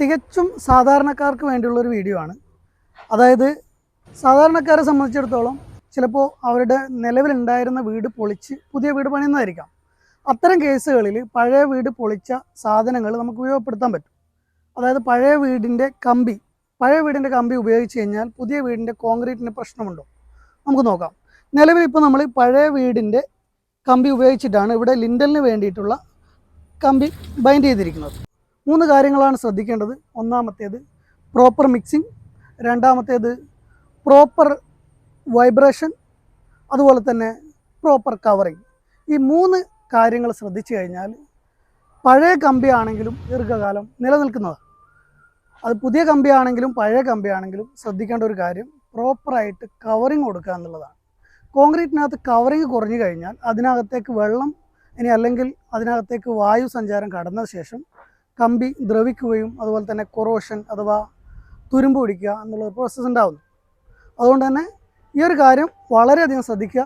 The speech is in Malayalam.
തികച്ചും സാധാരണക്കാർക്ക് വേണ്ടിയുള്ളൊരു വീഡിയോ ആണ്. അതായത് സാധാരണക്കാരെ സംബന്ധിച്ചിടത്തോളം ചിലപ്പോൾ അവരുടെ നിലവിലുണ്ടായിരുന്ന വീട് പൊളിച്ച് പുതിയ വീട് പണിയുന്നതായിരിക്കാം. അത്തരം കേസുകളിൽ പഴയ വീട് പൊളിച്ച സാധനങ്ങൾ നമുക്ക് ഉപയോഗപ്പെടുത്താൻ പറ്റും. അതായത് പഴയ വീടിന്റെ കമ്പി പഴയ വീടിന്റെ കമ്പി ഉപയോഗിച്ച് കഴിഞ്ഞാൽ പുതിയ വീടിന്റെ കോൺക്രീറ്റിന് പ്രശ്നമുണ്ടോ? നമുക്ക് നോക്കാം. നിലവിൽ ഇപ്പോൾ നമ്മൾ പഴയ വീടിന്റെ കമ്പി ഉപയോഗിച്ചിട്ടാണ് ഇവിടെ ലിൻഡലിന് വേണ്ടിയിട്ടുള്ള കമ്പി ബൈൻഡ് ചെയ്തിരിക്കുന്നത്. മൂന്ന് കാര്യങ്ങളാണ് ശ്രദ്ധിക്കേണ്ടത്. ഒന്നാമത്തേത് പ്രോപ്പർ മിക്സിംഗ് രണ്ടാമത്തേത് പ്രോപ്പർ വൈബ്രേഷൻ അതുപോലെ തന്നെ പ്രോപ്പർ കവറിങ് ഈ മൂന്ന് കാര്യങ്ങൾ ശ്രദ്ധിച്ചു കഴിഞ്ഞാൽ പഴയ കമ്പിയാണെങ്കിലും ദീർഘകാലം നിലനിൽക്കുന്നതാണ് അത് പുതിയ കമ്പിയാണെങ്കിലും പഴയ കമ്പിയാണെങ്കിലും ശ്രദ്ധിക്കേണ്ട ഒരു കാര്യം പ്രോപ്പറായിട്ട് കവറിങ് കൊടുക്കുക എന്നുള്ളതാണ്. കോൺക്രീറ്റിനകത്ത് കവറിങ് കുറഞ്ഞു കഴിഞ്ഞാൽ അതിനകത്തേക്ക് വെള്ളം ഇനി അല്ലെങ്കിൽ അതിനകത്തേക്ക് വായു സഞ്ചാരം കടന്ന ശേഷം കമ്പി ദ്രവിക്കുകയും അതുപോലെ തന്നെ കൊറോഷൻ അഥവാ തുരുമ്പ് പിടിക്കുക എന്നുള്ള പ്രോസസ്സ് ഉണ്ടാകുന്നു അതുകൊണ്ട് തന്നെ ഈ ഒരു കാര്യം വളരെയധികം ശ്രദ്ധിക്കുക.